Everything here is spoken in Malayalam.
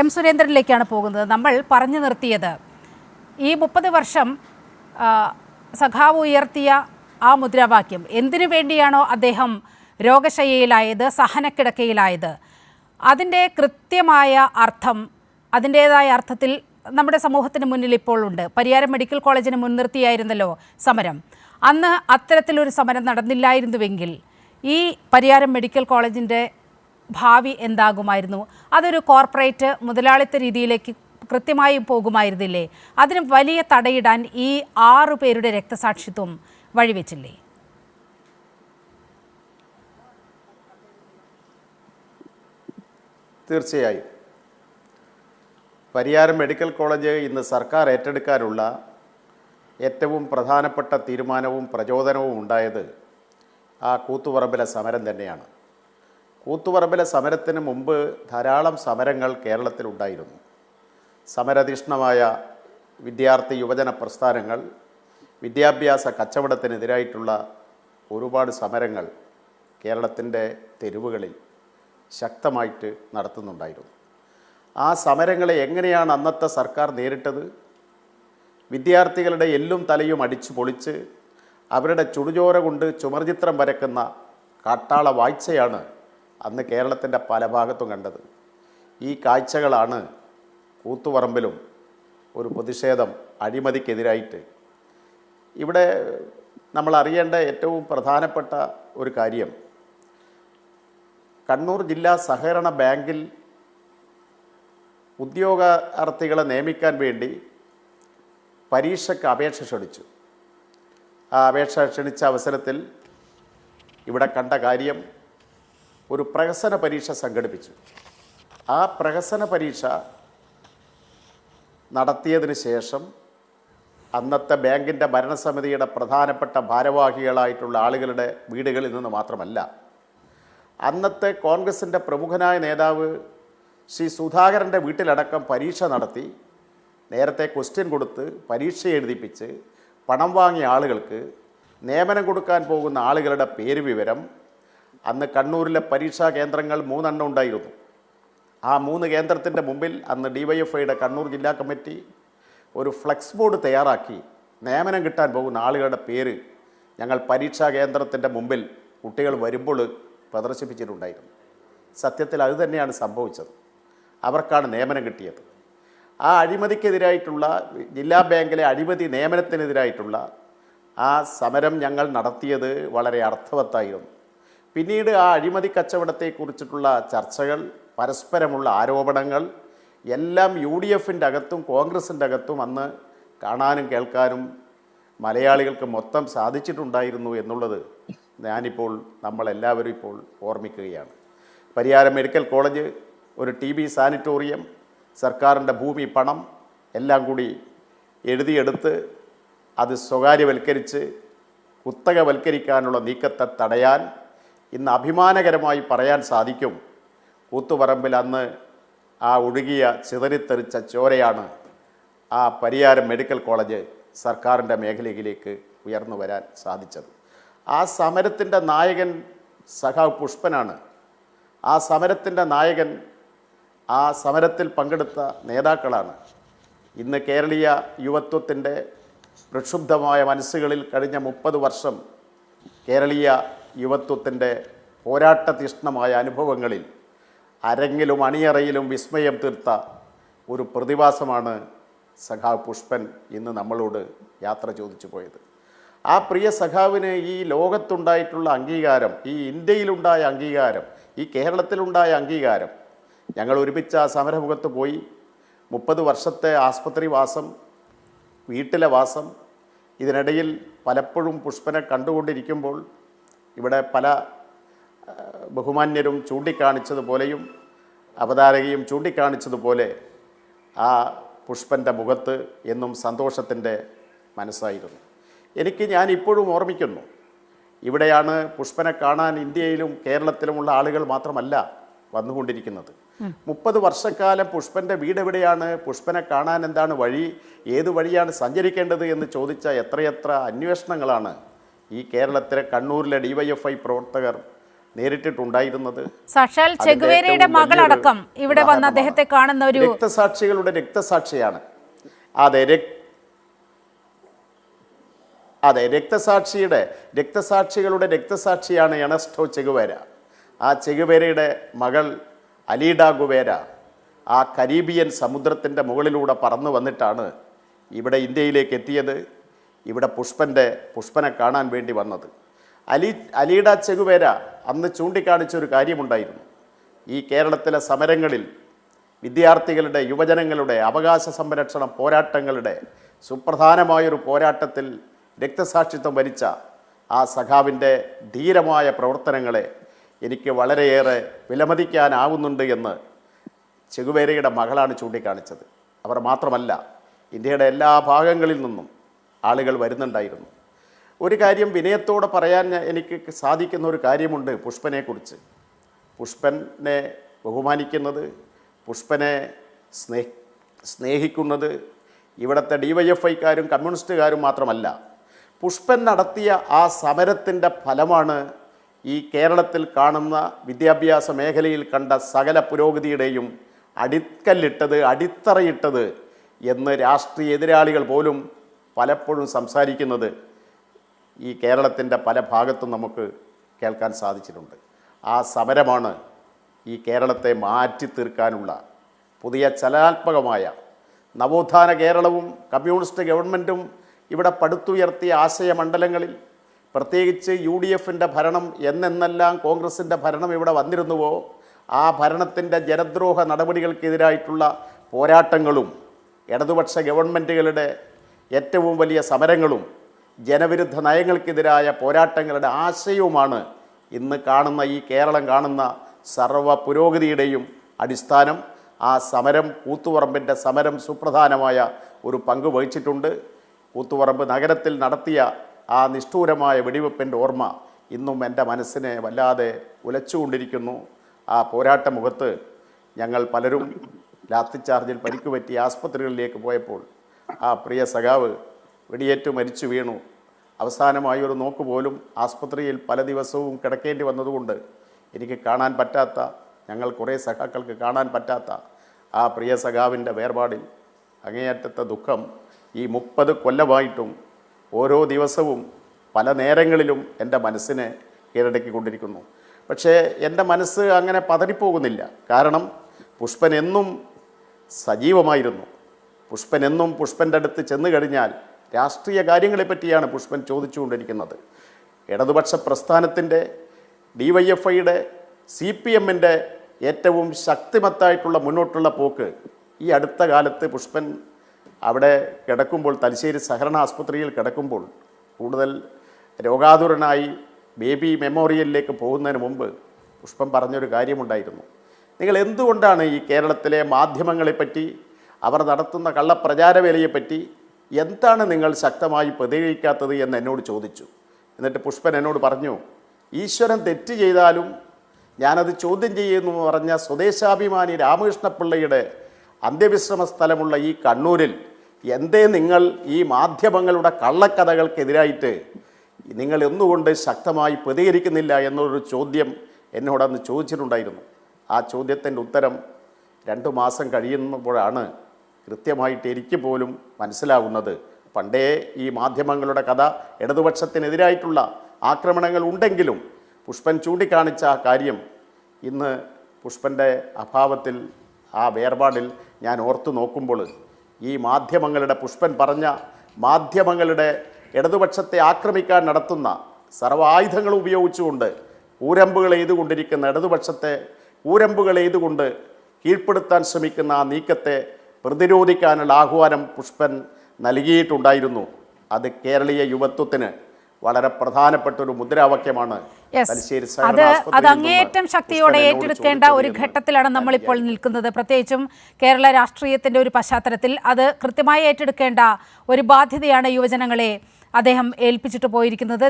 എം സുരേന്ദ്രനിലേക്കാണ് പോകുന്നത്. നമ്മൾ പറഞ്ഞു നിർത്തിയത് ഈ മുപ്പത് വർഷം സഖാവ് ഉയർത്തിയ ആ മുദ്രാവാക്യം എന്തിനു വേണ്ടിയാണോ അദ്ദേഹം രോഗശയ്യയിലായത് സഹനക്കിടക്കയിലായത്? അതിന്റെ കൃത്യമായ അർത്ഥം അതിന്റേതായ അർത്ഥത്തിൽ നമ്മുടെ സമൂഹത്തിന് മുന്നിൽ ഇപ്പോൾ ഉണ്ട്. പരിയാരം മെഡിക്കൽ കോളേജിന് മുൻനിർത്തിയായിരുന്നല്ലോ സമരം. അന്ന് അത്തരത്തിലൊരു സമരം നടന്നില്ലായിരുന്നുവെങ്കിൽ ഈ പരിയാരം മെഡിക്കൽ കോളേജിന്റെ ഭാവി എന്താകുമായിരുന്നു? അതൊരു കോർപ്പറേറ്റ് മുതലാളിത്ത രീതിയിലേക്ക് കൃത്യമായി പോകുമായിരുന്നില്ലേ? അതിന് വലിയ തടയിടാൻ ഈ ആറു പേരുടെ രക്തസാക്ഷിത്വം വഴിവെച്ചില്ലേ? തീർച്ചയായും. പരിയാരം മെഡിക്കൽ കോളേജ് ഇന്ന് സർക്കാർ ഏറ്റെടുക്കാനുള്ള ഏറ്റവും പ്രധാനപ്പെട്ട തീരുമാനവും പ്രചോദനവും ഉണ്ടായത് ആ കൂത്തുപറമ്പിലെ സമരം തന്നെയാണ്. കൂത്തുപറമ്പിലെ സമരത്തിന് മുമ്പ് ധാരാളം സമരങ്ങൾ കേരളത്തിലുണ്ടായിരുന്നു സമരതീഷ്ണമായ വിദ്യാർത്ഥി യുവജന പ്രസ്ഥാനങ്ങൾ വിദ്യാഭ്യാസ കച്ചവടത്തിനെതിരായിട്ടുള്ള ഒരുപാട് സമരങ്ങൾ കേരളത്തിന്റെ തെരുവുകളിൽ ശക്തമായിട്ട് നടത്തുന്നുണ്ടായിരുന്നു. ആ സമരങ്ങളെ എങ്ങനെയാണ് അന്നത്തെ സർക്കാർ നേരിട്ടത്? വിദ്യാർത്ഥികളുടെ എല്ലും തലയും അടിച്ചു പൊളിച്ച് അവരുടെ ചുടുചോര കൊണ്ട് ചുമർചിത്രം വരക്കുന്ന കാട്ടാള വാഴ്ചയാണ് അന്ന് കേരളത്തിന്റെ പല ഭാഗത്തും കണ്ടത്. ഈ കാഴ്ചകളാണ് കൂത്തുപറമ്പിലും ഒരു പ്രതിഷേധം അഴിമതിക്കെതിരായിട്ട്. ഇവിടെ നമ്മൾ അറിയേണ്ട ഏറ്റവും പ്രധാനപ്പെട്ട ഒരു കാര്യം. കണ്ണൂർ ജില്ലാ സഹകരണ ബാങ്കിൽ ഉദ്യോഗാർത്ഥികളെ നിയമിക്കാൻ വേണ്ടി പരീക്ഷയ്ക്ക് അപേക്ഷ ക്ഷണിച്ചു. ആ അപേക്ഷ ക്ഷണിച്ച അവസരത്തിൽ ഇവിടെ കണ്ട കാര്യം ഒരു പ്രഹസന പരീക്ഷ സംഘടിപ്പിച്ചു. ആ പ്രഹസന പരീക്ഷ നടത്തിയതിന് ശേഷം അന്നത്തെ ബാങ്കിന്റെ ഭരണസമിതിയുടെ പ്രധാനപ്പെട്ട ഭാരവാഹികളായിട്ടുള്ള ആളുകളുടെ വീടുകളിൽ നിന്ന് മാത്രമല്ല അന്നത്തെ കോൺഗ്രസിന്റെ പ്രമുഖനായ നേതാവ് ശ്രീ സുധാകരന്റെ വീട്ടിലടക്കം പരീക്ഷ നടത്തി നേരത്തെ ക്വസ്റ്റ്യൻ കൊടുത്ത് പരീക്ഷ എഴുതിപ്പിച്ച് പണം വാങ്ങിയ ആളുകൾക്ക് നിയമനം കൊടുക്കാൻ പോകുന്ന ആളുകളുടെ പേര് വിവരം അന്ന് കണ്ണൂരിലെ പരീക്ഷാ കേന്ദ്രങ്ങൾ മൂന്നെണ്ണം ഉണ്ടായിരുന്നു. ആ മൂന്ന് കേന്ദ്രത്തിന്റെ മുമ്പിൽ അന്ന് ഡിവൈഎഫ്ഐയുടെ കണ്ണൂർ ജില്ലാ കമ്മിറ്റി ഒരു ഫ്ലെക്സ് ബോർഡ് തയ്യാറാക്കി നിയമനം കിട്ടാൻ പോകുന്ന ആളുകളുടെ പേര് ഞങ്ങൾ പരീക്ഷാ കേന്ദ്രത്തിന്റെ മുമ്പിൽ കുട്ടികൾ വരുമ്പോൾ പ്രദർശിപ്പിച്ചിട്ടുണ്ടായിരുന്നു. സത്യത്തിൽ അതുതന്നെയാണ് സംഭവിച്ചത്. അവർക്കാണ് നിയമനം കിട്ടിയത്. ആ അഴിമതിക്കെതിരായിട്ടുള്ള ജില്ലാ ബാങ്കിലെ അഴിമതി നിയമനത്തിനെതിരായിട്ടുള്ള ആ സമരം ഞങ്ങൾ നടത്തിയത് വളരെ അർത്ഥവത്തായിരുന്നു. പിന്നീട് ആ അഴിമതി കച്ചവടത്തെക്കുറിച്ചിട്ടുള്ള ചർച്ചകൾ പരസ്പരമുള്ള ആരോപണങ്ങൾ എല്ലാം യു ഡി എഫിന്റെ അകത്തും കോൺഗ്രസിന്റെ അകത്തും അന്ന് കാണാനും കേൾക്കാനും മലയാളികൾക്ക് മൊത്തം സാധിച്ചിട്ടുണ്ടായിരുന്നു എന്നുള്ളത് ഞാനിപ്പോൾ നമ്മളെല്ലാവരും ഇപ്പോൾ ഓർമ്മിക്കുകയാണ്. പരിയാരം മെഡിക്കൽ കോളേജ് ഒരു ടി ബി സാനിറ്റോറിയം സർക്കാരിന്റെ ഭൂമി പണം എല്ലാം കൂടി എഴുതിയെടുത്ത് അത് സ്വകാര്യവൽക്കരിച്ച് കുത്തകവൽക്കരിക്കാനുള്ള നീക്കത്തെ തടയാൻ ഇന്ന് അഭിമാനകരമായി പറയാൻ സാധിക്കും. കൂത്തുപറമ്പിൽ അന്ന് ആ ഒഴുകിയ ചിതറിത്തെറിച്ച ചോരയാണ് ആ പരിയാരം മെഡിക്കൽ കോളേജ് സർക്കാരിന്റെ മേഖലയിലേക്ക് ഉയർന്നു വരാൻ സാധിച്ചത്. ആ സമരത്തിന്റെ നായകൻ സഖാവ് പുഷ്പനാണ്. ആ സമരത്തിന്റെ നായകൻ ആ സമരത്തിൽ പങ്കെടുത്ത നേതാക്കളാണ്. ഇന്ന് കേരളീയ യുവത്വത്തിന്റെ പ്രക്ഷുബ്ധമായ മനസ്സുകളിൽ കഴിഞ്ഞ മുപ്പത് വർഷം കേരളീയ യുവത്വത്തിന്റെ പോരാട്ടതീഷ്ണമായ അനുഭവങ്ങളിൽ അരങ്ങിലും അണിയറയിലും വിസ്മയം തീർത്ത ഒരു പ്രതിഭാസമാണ് സഖാവ് പുഷ്പൻ ഇന്ന് നമ്മളോട് യാത്ര ചോദിച്ചു പോയത്. ആ പ്രിയ സഖാവിന് ഈ ലോകത്തുണ്ടായിട്ടുള്ള അംഗീകാരം ഈ ഇന്ത്യയിലുണ്ടായ അംഗീകാരം ഈ കേരളത്തിലുണ്ടായ അംഗീകാരം ഞങ്ങൾ ഒരുമിച്ച് ആ സമരമുഖത്ത് പോയി. മുപ്പത് വർഷത്തെ ആസ്പത്രി വാസം വീട്ടിലെ വാസം ഇതിനിടയിൽ പലപ്പോഴും പുഷ്പനെ കണ്ടുകൊണ്ടിരിക്കുമ്പോൾ ഇവിടെ പല ബഹുമാന്യരും ചൂണ്ടിക്കാണിച്ചതുപോലെയും അവതാരകയും ചൂണ്ടിക്കാണിച്ചതുപോലെ ആ പുഷ്പന്റെ മുഖത്ത് എന്നും സന്തോഷത്തിന്റെ മനസ്സായിരുന്നു. എനിക്ക് ഞാൻ ഇപ്പോഴും ഓർമ്മിക്കുന്നു. ഇവിടെയാണ് പുഷ്പനെ കാണാൻ ഇന്ത്യയിലും കേരളത്തിലുമുള്ള ആളുകൾ മാത്രമല്ല വന്നുകൊണ്ടിരിക്കുന്നത്. മുപ്പത് വർഷക്കാലം പുഷ്പന്റെ വീട് എവിടെയാണ്? പുഷ്പനെ കാണാൻ എന്താണ് വഴി? ഏത് വഴിയാണ് സഞ്ചരിക്കേണ്ടത് എന്ന് ചോദിച്ച എത്രയെത്ര അന്വേഷണങ്ങളാണ് ഈ കേരളത്തിലെ കണ്ണൂരിലെ ഡിവൈഎഫ്ഐ പ്രവർത്തകർ നേരിട്ടിട്ടുണ്ടായിരുന്നത് സഷാൽ ചെഗുവേരയുടെ മകളടക്കം ഇവിടെ വന്ന് അദ്ദേഹത്തെ കാണുന്ന ഒരു രക്തസാക്ഷികളുടെ രക്തസാക്ഷിയാണ്. അതെ അതെ രക്തസാക്ഷിയുടെ രക്തസാക്ഷികളുടെ രക്തസാക്ഷിയാണ് എണസ്റ്റോ ചെഗുവേര. ആ ചെഗുവേരയുടെ മകൾ അലീഡ ഗുവേര ആ കരീബിയൻ സമുദ്രത്തിന്റെ മുകളിലൂടെ പറന്നു വന്നിട്ടാണ് ഇവിടെ ഇന്ത്യയിലേക്ക് എത്തിയത്. ഇവിടെ പുഷ്പന്റെ പുഷ്പനെ കാണാൻ വേണ്ടി വന്നത്. അലി അലീഡ ചെഗുവേര അന്ന് ചൂണ്ടിക്കാണിച്ചൊരു കാര്യമുണ്ടായിരുന്നു. ഈ കേരളത്തിലെ സമരങ്ങളിൽ വിദ്യാർത്ഥികളുടെ യുവജനങ്ങളുടെ അവകാശ സംരക്ഷണ പോരാട്ടങ്ങളുടെ സുപ്രധാനമായൊരു പോരാട്ടത്തിൽ രക്തസാക്ഷിത്വം വരിച്ച ആ സഖാവിന്റെ ധീരമായ പ്രവർത്തനങ്ങളെ എനിക്ക് വളരെയേറെ വിലമതിക്കാനാവുന്നുണ്ട് എന്ന് ചെകുവേരയുടെ മകളാണ് ചൂണ്ടിക്കാണിച്ചത്. അവർ മാത്രമല്ല ഇന്ത്യയുടെ എല്ലാ ഭാഗങ്ങളിൽ നിന്നും ആളുകൾ വരുന്നുണ്ടായിരുന്നു. ഒരു കാര്യം വിനയത്തോടെ പറയാൻ എനിക്ക് സാധിക്കുന്ന ഒരു കാര്യമുണ്ട് പുഷ്പനെക്കുറിച്ച്. പുഷ്പനെ ബഹുമാനിക്കുന്നത് പുഷ്പനെ സ്നേ സ്നേഹിക്കുന്നത് ഇവിടുത്തെ ഡി വൈ എഫ് ഐക്കാരും കമ്മ്യൂണിസ്റ്റുകാരും മാത്രമല്ല. പുഷ്പൻ നടത്തിയ ആ സമരത്തിന്റെ ഫലമാണ് ഈ കേരളത്തിൽ കാണുന്ന വിദ്യാഭ്യാസ മേഖലയിൽ കണ്ട സകല പുരോഗതിയുടെയും അടിക്കല്ലിട്ടത് അടിത്തറയിട്ടത് എന്ന് രാഷ്ട്രീയ എതിരാളികൾ പോലും പലപ്പോഴും സംസാരിക്കുന്നത് ഈ കേരളത്തിന്റെ പല ഭാഗത്തും നമുക്ക് കേൾക്കാൻ സാധിച്ചിട്ടുണ്ട്. ആ സമരമാണ് ഈ കേരളത്തെ മാറ്റി തീർക്കാനുള്ള പുതിയ ചലനാത്മകമായ നവോത്ഥാന കേരളവും കമ്മ്യൂണിസ്റ്റ് ഗവൺമെന്റും ഇവിടെ പടുത്തുയർത്തിയ ആശയമണ്ഡലങ്ങളിൽ പ്രത്യേകിച്ച് യു ഡി എഫിന്റെ ഭരണം എന്നെന്നെല്ലാം കോൺഗ്രസിന്റെ ഭരണം ഇവിടെ വന്നിരുന്നുവോ ആ ഭരണത്തിന്റെ ജനദ്രോഹ നടപടികൾക്കെതിരായിട്ടുള്ള പോരാട്ടങ്ങളും ഇടതുപക്ഷ ഗവൺമെന്റുകളുടെ ഏറ്റവും വലിയ സമരങ്ങളും ജനവിരുദ്ധ നയങ്ങൾക്കെതിരായ പോരാട്ടങ്ങളുടെ ആശയവുമാണ് ഇന്ന് കാണുന്ന ഈ കേരളം കാണുന്ന സർവ പുരോഗതിയുടെയും അടിസ്ഥാനം. ആ സമരം കൂത്തുപറമ്പിന്റെ സമരം സുപ്രധാനമായ ഒരു പങ്ക് വഹിച്ചിട്ടുണ്ട്. കൂത്തുപറമ്പ് നഗരത്തിൽ നടത്തിയ ആ നിഷ്ഠൂരമായ വെടിവെപ്പിന്റെ ഓർമ്മ ഇന്നും എന്റെ മനസ്സിനെ വല്ലാതെ ഉലച്ചുകൊണ്ടിരിക്കുന്നു. ആ പോരാട്ട മുഖത്ത് ഞങ്ങൾ പലരും ലാത്തിച്ചാർജിൽ പരിക്കുപറ്റി ആസ്പത്രികളിലേക്ക് പോയപ്പോൾ ആ പ്രിയ സഖാവ് വെടിയേറ്റ് മരിച്ചു വീണു. അവസാനമായി ഒരു നോക്ക് പോലും ആസ്പത്രിയിൽ പല ദിവസവും കിടക്കേണ്ടി വന്നതുകൊണ്ട് എനിക്ക് കാണാൻ പറ്റാത്ത ഞങ്ങൾ കുറേ സഖാക്കൾക്ക് കാണാൻ പറ്റാത്ത ആ പ്രിയ സഖാവിന്റെ വേർപാടിൽ അങ്ങേയറ്റത്തെ ദുഃഖം ഈ മുപ്പത് കൊല്ലമായിട്ടും ഓരോ ദിവസവും പല നേരങ്ങളിലും എന്റെ മനസ്സിനെ കീഴടക്കിക്കൊണ്ടിരിക്കുന്നു. പക്ഷേ എന്റെ മനസ്സ് അങ്ങനെ പതറിപ്പോകുന്നില്ല. കാരണം പുഷ്പൻ എന്നും സജീവമായിരുന്നു. പുഷ്പൻ എന്നും പുഷ്പന്റെ അടുത്ത് ചെന്നു കഴിഞ്ഞാൽ രാഷ്ട്രീയ കാര്യങ്ങളെപ്പറ്റിയാണ് പുഷ്പൻ ചോദിച്ചുകൊണ്ടിരിക്കുന്നത്. ഇടതുപക്ഷ പ്രസ്ഥാനത്തിന്റെ ഡി വൈ എഫ് ഐയുടെ സി പി എമ്മിന്റെ ഏറ്റവും ശക്തിമത്തായിട്ടുള്ള മുന്നോട്ടുള്ള പോക്ക് ഈ അടുത്ത കാലത്ത് പുഷ്പൻ അവിടെ കിടക്കുമ്പോൾ തലശ്ശേരി സഹകരണ ആസ്പത്രിയിൽ കിടക്കുമ്പോൾ കൂടുതൽ രോഗാതുരനായി ബേബി മെമ്മോറിയലിലേക്ക് പോകുന്നതിന് മുമ്പ് പുഷ്പം പറഞ്ഞൊരു കാര്യമുണ്ടായിരുന്നു. നിങ്ങൾ എന്തുകൊണ്ടാണ് ഈ കേരളത്തിലെ മാധ്യമങ്ങളെപ്പറ്റി അവർ നടത്തുന്ന കള്ളപ്രചാരവേലയെപ്പറ്റി എന്താണ് നിങ്ങൾ ശക്തമായി പ്രതികരിക്കാത്തത് എന്ന് എന്നോട് ചോദിച്ചു. എന്നിട്ട് പുഷ്പൻ എന്നോട് പറഞ്ഞു ഈശ്വരൻ തെറ്റ് ചെയ്താലും ഞാനത് ചോദ്യം ചെയ്യുന്നു എന്ന് പറഞ്ഞ സ്വദേശാഭിമാനി രാമകൃഷ്ണപിള്ളയുടെ അന്ത്യവിശ്രമ സ്ഥലമുള്ള ഈ കണ്ണൂരിൽ എന്തേ നിങ്ങൾ ഈ മാധ്യമങ്ങളുടെ കള്ളക്കഥകൾക്കെതിരായിട്ട് നിങ്ങൾ എന്തുകൊണ്ട് ശക്തമായി പ്രതികരിക്കുന്നില്ല എന്നൊരു ചോദ്യം എന്നോടന്ന് ചോദിച്ചിട്ടുണ്ടായിരുന്നു. ആ ചോദ്യത്തിന്റെ ഉത്തരം രണ്ട് മാസം കഴിയുമ്പോഴാണ് കൃത്യമായിട്ട് എനിക്ക് പോലും മനസ്സിലാവുന്നത്. പണ്ടേ ഈ മാധ്യമങ്ങളുടെ കഥ ഇടതുപക്ഷത്തിനെതിരായിട്ടുള്ള ആക്രമണങ്ങൾ ഉണ്ടെങ്കിലും പുഷ്പൻ ചൂണ്ടിക്കാണിച്ച ആ കാര്യം ഇന്ന് പുഷ്പന്റെ അഭാവത്തിൽ ആ വേർപാടിൽ ഞാൻ ഓർത്തു നോക്കുമ്പോൾ ഈ മാധ്യമങ്ങളുടെ പുഷ്പൻ പറഞ്ഞ മാധ്യമങ്ങളുടെ ഇടതുപക്ഷത്തെ ആക്രമിക്കാൻ നടത്തുന്ന സർവായുധങ്ങൾ ഉപയോഗിച്ചുകൊണ്ട് ഊരമ്പുകൾ എയ്തുകൊണ്ടിരിക്കുന്ന ഇടതുപക്ഷത്തെ ഊരമ്പുകൾ എയ്തുകൊണ്ട് കീഴ്പ്പെടുത്താൻ ശ്രമിക്കുന്ന ആ നീക്കത്തെ പ്രതിരോധിക്കാനുള്ള ആഹ്വാനം പുഷ്പൻ നൽകിയിട്ടുണ്ടായിരുന്നു. അത് കേരളീയ യുവത്വത്തിന് വളരെ പ്രധാനപ്പെട്ട ഒരു മുദ്രാവാക്യമാണ് അത് അത് അങ്ങേയറ്റം ശക്തിയോടെ ഏറ്റെടുക്കേണ്ട ഒരു ഘട്ടത്തിലാണ് നമ്മളിപ്പോൾ നിൽക്കുന്നത്. പ്രത്യേകിച്ചും കേരള രാഷ്ട്രീയത്തിന്റെ ഒരു പശ്ചാത്തലത്തിൽ അത് കൃത്യമായി ഏറ്റെടുക്കേണ്ട ഒരു ബാധ്യതയാണ് യുവജനങ്ങളെ അദ്ദേഹം ഏൽപ്പിച്ചിട്ട് പോയിരിക്കുന്നത്.